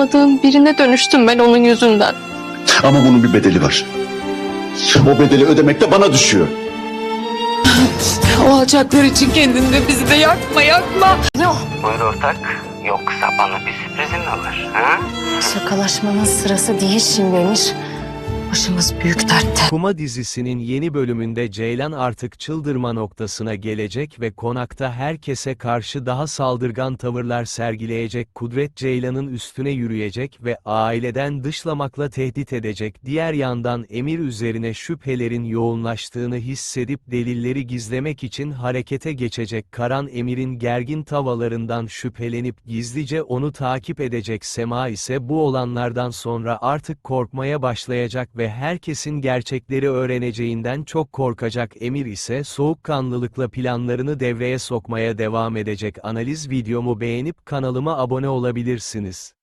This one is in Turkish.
olmadığım birine dönüştüm ben onun yüzünden. Ama bunun bir bedeli var. O bedeli ödemek de bana düşüyor. O alçaklar için kendini de bizi de yakma yakma. Buyur ortak. Yoksa bana bir sürprizin mi var? Ha? Şakalaşmanın sırası değil şimdi Emir. Başımız büyük dertte. Kuma dizisinin yeni bölümünde Ceylan artık çıldırma noktasına gelecek ve konakta herkese karşı daha saldırgan tavırlar sergileyecek Kudret Ceylan'ın üstüne yürüyecek ve aileden dışlamakla tehdit edecek. Diğer yandan Emir üzerine şüphelerin yoğunlaştığını hissedip delilleri gizlemek için harekete geçecek Karan Emir'in gergin tavalarından şüphelenip gizlice onu takip edecek Sema ise bu olanlardan sonra artık korkmaya başlayacak ve herkesin gerçekleri öğreneceğinden çok korkacak Emir ise soğukkanlılıkla planlarını devreye sokmaya devam edecek analiz videomu beğenip kanalıma abone olabilirsiniz.